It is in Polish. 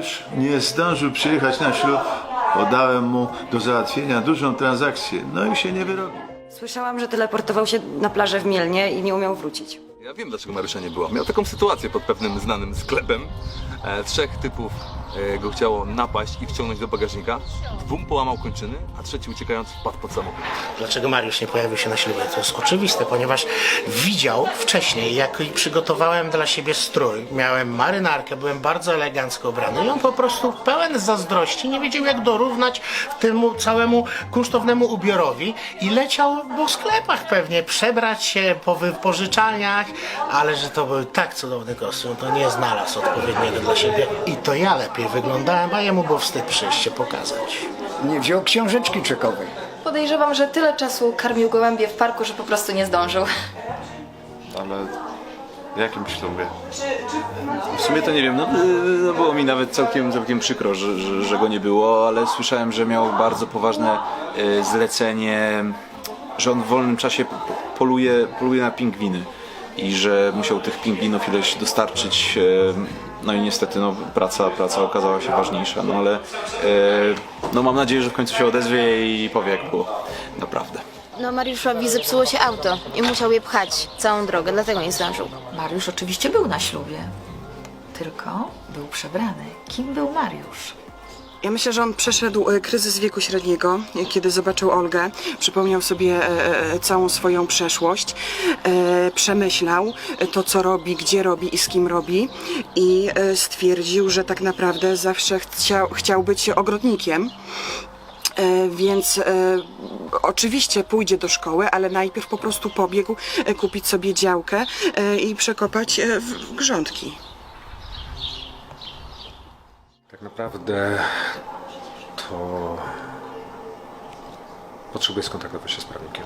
Mariusz nie zdążył przyjechać na ślub. Podałem mu do załatwienia dużą transakcję, no i się nie wyrobił. Słyszałam, że teleportował się na plażę w Mielnie i nie umiał wrócić. Ja wiem, dlaczego Mariusza nie było. Miał taką sytuację pod pewnym znanym sklepem. E, trzech typów go chciało napaść i wciągnąć do bagażnika. Dwóm połamał kończyny, a trzeci uciekając wpadł pod samochód. Dlaczego Mariusz nie pojawił się na ślubie? To jest oczywiste, ponieważ widział wcześniej, jak przygotowałem dla siebie strój. Miałem marynarkę, byłem bardzo elegancko ubrany i on po prostu pełen zazdrości nie wiedział, jak dorównać temu całemu kunsztownemu ubiorowi i leciał po sklepach pewnie, przebrać się po wypożyczalniach, ale że to był tak cudowny kostium, to nie znalazł odpowiedniego dla siebie i to ja lepiej wyglądałem, a jemu było wstyd przyjść się pokazać. Nie wziął książeczki czekowej. Podejrzewam, że tyle czasu karmił gołębie w parku, że po prostu nie zdążył. Ale w jakim ślubie? W sumie to nie wiem, no, y, no było mi nawet całkiem, całkiem przykro, że, że, że go nie było, ale słyszałem, że miał bardzo poważne y, zlecenie, że on w wolnym czasie po- po- poluje, poluje na pingwiny i że musiał tych pingwinów ileś dostarczyć, y, no i niestety no, praca, praca okazała się ważniejsza, no ale y, no, mam nadzieję, że w końcu się odezwie i powie jak było, naprawdę. No Mariuszowi zepsuło się auto i musiał je pchać całą drogę, dlatego nie zdążył. Mariusz oczywiście był na ślubie, tylko był przebrany. Kim był Mariusz? Ja myślę, że on przeszedł e, kryzys wieku średniego, e, kiedy zobaczył Olgę, przypomniał sobie e, całą swoją przeszłość, przemyślał to, co robi, gdzie robi i z kim robi i stwierdził, że tak naprawdę zawsze chciał, chciał być ogrodnikiem. Więc e, oczywiście pójdzie do szkoły, ale najpierw po prostu pobiegł kupić sobie działkę e, i przekopać e, grządki. Tak naprawdę to potrzebuję skontaktować się z prawnikiem.